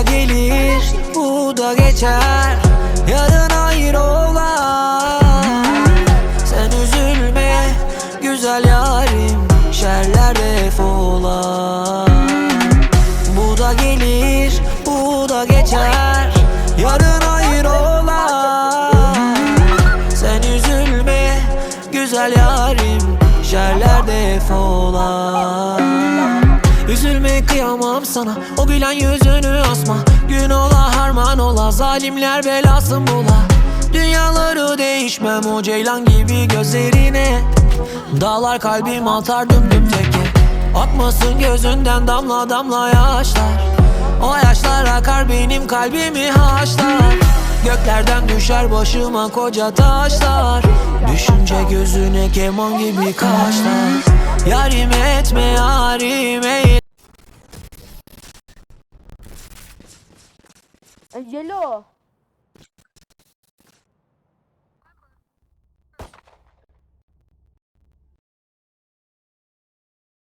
da gelir bu da geçer. Yarın ayrı olan Sen üzülme güzel yarim Şerler defola Bu da gelir bu da geçer. Yarın ayrı olan Sen üzülme güzel yarim Şerler defola Üzülme kıyamam sana. O gülen yüzünü asma. Gün ola harman ola. Zalimler belasın bula Dünyaları değişmem. O ceylan gibi gözlerine. Dağlar kalbim atar düm düm teke. Akmasın gözünden damla damla yaşlar. O yaşlar akar benim kalbimi haşlar. Göklerden düşer başıma koca taşlar. Düşünce gözüne keman gibi kaşlar. Yarim etme yarim ey E, Yelo.